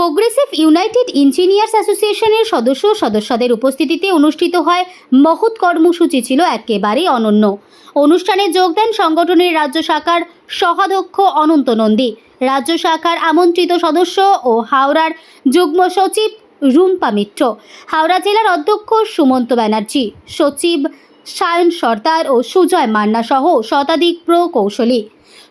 Progressive United engineers অ্যাসোসিয়েশনের সদস্য সদস্যদের উপস্থিতিতে অনুষ্ঠিত হয় মহৎ কর্মসূচি ছিল একেবারেই অনন্য। অনুষ্ঠানে যোগ দেন সংগঠনের রাজ্য শাখার সহাধ্যক্ষ অনন্ত নন্দী, রাজ্য শাখার আমন্ত্রিত সদস্য ও হাওড়ার যুগ্ম সচিব রুম্পা মিত্র, হাওড়া জেলার অধ্যক্ষ সুমন্ত ব্যানার্জি, সচিব সায়ন সর্দার ও সুজয় মান্না সহ শতাধিক প্রকৌশলী।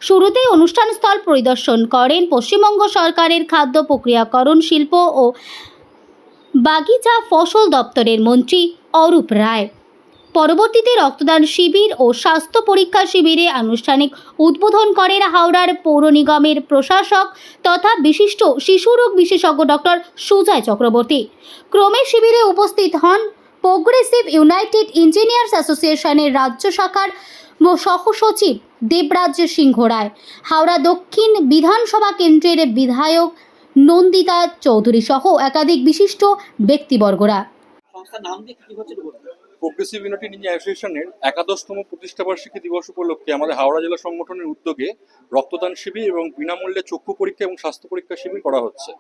শুরুতেই অনুষ্ঠানস্থল পরিদর্শন করেন পশ্চিমবঙ্গ সরকারের খাদ্য প্রক্রিয়াকরণ শিল্প ও বাগিচা ফসল দপ্তরের মন্ত্রী অরূপ রায়। পরবর্তীতে রক্তদান শিবির ও স্বাস্থ্য পরীক্ষা শিবিরে আনুষ্ঠানিক উদ্বোধন করেন হাওড়ার পৌর নিগমের প্রশাসক তথা বিশিষ্ট শিশুরোগ বিশেষজ্ঞ ডক্টর সুজয় চক্রবর্তী। ক্রমে শিবিরে উপস্থিত হন প্রোগ্রেসিভ ইউনাইটেড ইঞ্জিনিয়ার্স অ্যাসোসিয়েশনের রাজ্য শাখার সহসচিব দেবরাজ সিংহ রায়। হাওড়া দক্ষিণ বিধানসভা কেন্দ্রের বিধায়ক নন্দিতা চৌধুরী সহ একাধিক বিশিষ্ট ব্যক্তিবর্গরা। প্রোগ্রেসিভ ইউনিটি নিঞ্জা অ্যাসোসিয়েশনের একাদশতম প্রতিষ্ঠাবার্ষিকী দিবস উপলক্ষে আমাদের হাওড়া জেলা সংগঠনের উদ্যোগে রক্তদান শিবির এবং বিনামূল্যে চক্ষু পরীক্ষা এবং স্বাস্থ্য পরীক্ষা শিবির করা হচ্ছে।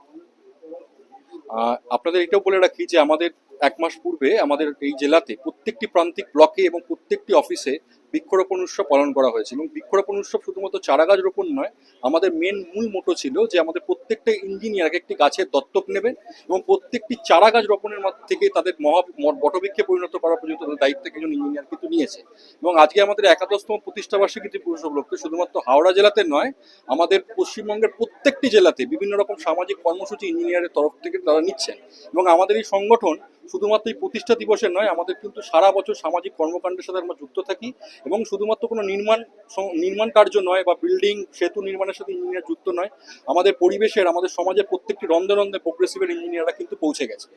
আহ, আপনাদের এটাও বলে রাখি যে আমাদের এক মাস পূর্বে আমাদের এই জেলাতে প্রত্যেকটি প্রান্তিক ব্লকে এবং প্রত্যেকটি অফিসে বৃক্ষরোপণ উৎসব পালন করা হয়েছে এবং বৃক্ষরোপণ উৎসব শুধুমাত্র চারা গাছ রোপণ নয়, আমাদের মেন মূল মোটো ছিল যে আমাদের প্রত্যেকটা ইঞ্জিনিয়ার একটি গাছের দত্তক নেবেন এবং প্রত্যেকটি চারা গাছ রোপণের থেকে তাদের মহা বটবৃক্ষে পরিণত করা পর্যন্ত তাদের দায়িত্ব একজন ইঞ্জিনিয়ার কিন্তু নিয়েছে। এবং আজকে আমাদের একাদশতম প্রতিষ্ঠাবার্ষিকী দিবস উপলক্ষে শুধুমাত্র হাওড়া জেলাতে নয়, আমাদের পশ্চিমবঙ্গের প্রত্যেকটি জেলাতে বিভিন্ন রকম সামাজিক কর্মসূচি ইঞ্জিনিয়ারের তরফ থেকে তারা নিচ্ছেন। এবং আমাদের এই সংগঠন শুধুমাত্র এই প্রতিষ্ঠা দিবসের নয়, আমাদের কিন্তু সারা বছর সামাজিক কর্মকাণ্ডের সাথে আমরা যুক্ত থাকি। এবং শুধুমাত্র কোনো নির্মাণ নির্মাণ কার্য নয় বা বিল্ডিং সেতু নির্মাণের সাথে ইঞ্জিনিয়ার যুক্ত নয় আমাদের পরিবেশের আমাদের সমাজের প্রত্যেকটি রন্ধে রন্ধে প্রোগ্রেসিভের ইঞ্জিনিয়াররা কিন্তু পৌঁছে গেছে।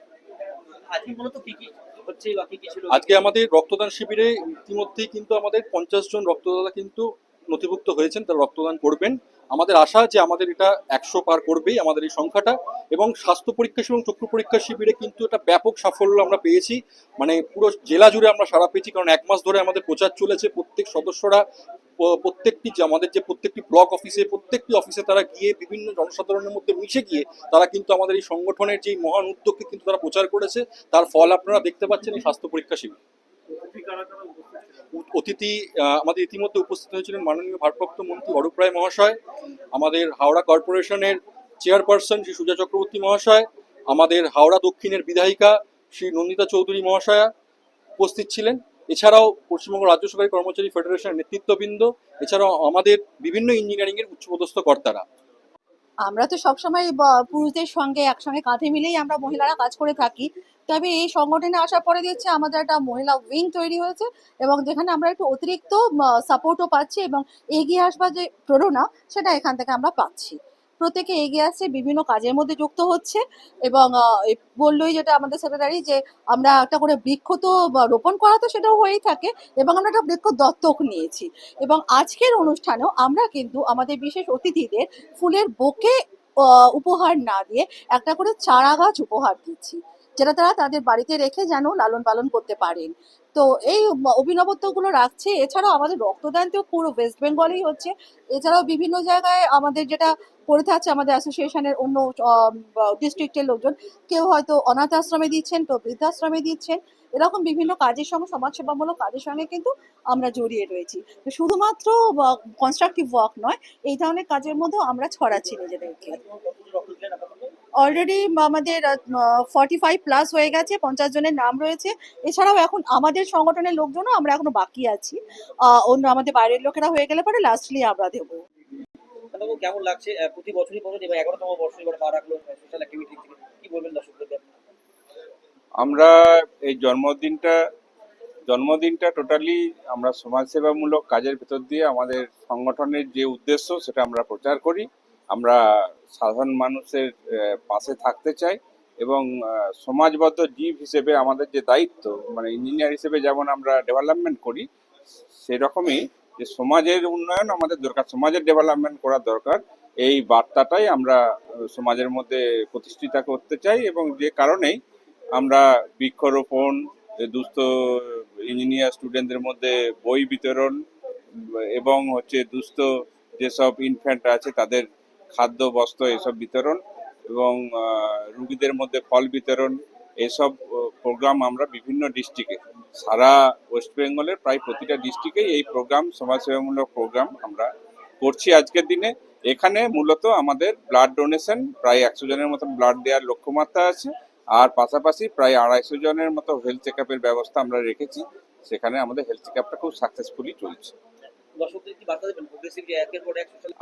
আজকে আমাদের রক্তদান শিবিরে ইতিমধ্যেই কিন্তু আমাদের পঞ্চাশ জন রক্তদাতা কিন্তু নথিভুক্ত হয়েছেন তারা রক্তদান করবেন। আমাদের আশা যে আমাদের এটা একশো পার করবেই আমাদের এই সংখ্যাটা এবং স্বাস্থ্য পরীক্ষা এবং চক্ষু পরীক্ষা শিবিরে কিন্তু এটা ব্যাপক সাফল্য আমরা পেয়েছি। মানে পুরো জেলা জুড়ে আমরা সারা পেয়েছি কারণ এক মাস ধরে আমাদের প্রচার চলেছে। প্রত্যেক সদস্যরা প্রত্যেকটি যে আমাদের যে প্রত্যেকটি ব্লক অফিসে, প্রত্যেকটি অফিসে তারা গিয়ে বিভিন্ন জনসাধারণের মধ্যে মিশে গিয়ে তারা কিন্তু আমাদের এই সংগঠনের যে মহান উদ্যোগকে কিন্তু তারা প্রচার করেছে। তার ফল আপনারা দেখতে পাচ্ছেন এই স্বাস্থ্য পরীক্ষা শিবির। অতিথি আমাদের ইতিমধ্যে উপস্থিত হয়েছিলেন মাননীয় ভারপ্রাপ্ত মন্ত্রী অরূপ রায় মহাশয়, আমাদের হাওড়া কর্পোরেশনের চেয়ারপারসন শ্রী সুজা চক্রবর্তী মহাশয়, আমাদের হাওড়া দক্ষিণের বিধায়িকা শ্রী নন্দিতা চৌধুরী মহাশয়া উপস্থিত ছিলেন। এছাড়াও পশ্চিমবঙ্গ রাজ্য সরকারি কর্মচারী ফেডারেশনের নেতৃত্ববৃন্দ, এছাড়াও আমাদের বিভিন্ন ইঞ্জিনিয়ারিংয়ের উচ্চপদস্থ কর্তারা। আমরা তো সবসময় পুরুষদের সঙ্গে একসঙ্গে কাঁধে মিলেই আমরা মহিলারা কাজ করে থাকি। তবে এই সংগঠনে আসার পরে দেখছি আমাদের একটা মহিলা উইং তৈরি হয়েছে এবং যেখানে আমরা একটু অতিরিক্ত সাপোর্টও পাচ্ছি এবং এগিয়ে আসবার যে প্রেরণা, সেটা এখান থেকে আমরা পাচ্ছি। প্রত্যেকে এগিয়ে আসছে বিভিন্ন কাজের মধ্যে যুক্ত হচ্ছে এবং বললোই যেটা আমাদের সেক্রেটারি যে আমরা একটা করে বৃক্ষ তো রোপণ করা তো সেটাও হয়েই থাকে এবং আমরা একটা বৃক্ষ দত্তক নিয়েছি এবং আজকের অনুষ্ঠানেও আমরা কিন্তু আমাদের বিশেষ অতিথিদের ফুলের বকে উপহার না দিয়ে একটা করে চারা গাছ উপহার দিচ্ছি। যেটা তারা তাদের বাড়িতে রেখে যেন লালন পালন করতে পারেন। তো এই অভিনবত্বগুলো রাখছে। এছাড়াও আমাদের রক্তদান তো পুরো ওয়েস্ট বেঙ্গলেই হচ্ছে। এছাড়াও বিভিন্ন জায়গায় আমাদের যেটা করে থাকছে আমাদের অ্যাসোসিয়েশনের অন্য ডিস্ট্রিক্টের লোকজন, কেউ হয়তো অনাথ আশ্রমে দিচ্ছেন কেউ বৃদ্ধাশ্রমে দিচ্ছেন। এরকম বিভিন্ন কাজের সঙ্গে, সমাজসেবামূলক কাজের সঙ্গে কিন্তু আমরা জড়িয়ে রয়েছি। তো শুধুমাত্র কনস্ট্রাকটিভ ওয়ার্ক নয়, এই ধরনের কাজের মধ্যেও আমরা ছড়াচ্ছি নিজেদেরকে। অলরেডি আমাদের ফর্টি ফাইভ প্লাস হয়ে গেছে পঞ্চাশ জনের নাম রয়েছে। এছাড়াও এখন আমাদের সংগঠনের লোকজনও আমরা এখনও বাকি আছি। অন্য আমাদের বাইরের লোকেরা হয়ে গেলে পরে লাস্টলি আমরা দেবো। কেমন লাগছে প্রতি বছরই বছর এবার এগারোতম বর্ষ এবার পা রাখল সোশ্যাল অ্যাক্টিভিটি থেকে কি বলবেন দর্শকদের? আমরা এই জন্মদিনটা জন্মদিনটা টোটালি আমরা সমাজসেবামূলক কাজের ভেতর দিয়ে আমাদের সংগঠনের যে উদ্দেশ্য সেটা আমরা প্রচার করি। আমরা সাধারণ মানুষের পাশে থাকতে চাই এবং সমাজবদ্ধ জীব হিসেবে আমাদের যে দায়িত্ব মানে ইঞ্জিনিয়ার হিসেবে যেমন আমরা ডেভেলপমেন্ট করি, সেরকমই যে সমাজের উন্নয়ন আমাদের দরকার, সমাজের ডেভেলপমেন্ট করা দরকার, এই বার্তাটাই আমরা সমাজের মধ্যে প্রতিষ্ঠিতা করতে চাই এবং যে কারণেই আমরা বৃক্ষরোপণ দুস্থ ইঞ্জিনিয়ার স্টুডেন্টদের মধ্যে বই বিতরণ, এবং হচ্ছে দুস্থ যেসব ইনফ্যান্ট আছে তাদের খাদ্য, বস্ত্র এসব বিতরণ এবং রুগীদের মধ্যে ফল বিতরণ এসব প্রোগ্রাম আমরা বিভিন্ন ডিস্ট্রিক্টে সারা ওয়েস্ট বেঙ্গলের প্রায় প্রতিটা ডিস্ট্রিক্টেই এই প্রোগ্রাম সমাজসেবামূলক প্রোগ্রাম আমরা করছি আজকের দিনে। এখানে মূলত আমাদের ব্লাড ডোনেশন প্রায় একশো জনের মতন ব্লাড দেওয়ার লক্ষ্যমাত্রা আছে আর পাশাপাশি প্রায় আড়াইশো জনের মতো হেলথ চেক ব্যবস্থা আমরা রেখেছি। সেখানে আমাদের হেলথ চেক খুব সাকসেসফুলি চলছে।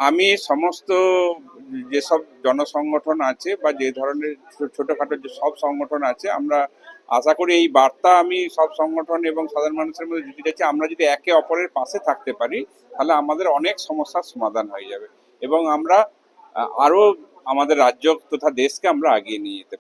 আমি সমস্ত যেসব জনসংগঠন আছে বা যে ধরনের ছোটখাটো যে সব সংগঠন আছে আমরা আশা করি এই বার্তা আমি সব সংগঠন এবং সাধারণ মানুষের মধ্যে দিতে চাইছি। আমরা যদি একে অপরের পাশে থাকতে পারি তাহলে আমাদের অনেক সমস্যার সমাধান হয়ে যাবে এবং আমরা আহ, আরও আমাদের রাজ্য তথা দেশকে আমরা এগিয়ে নিয়ে যেতে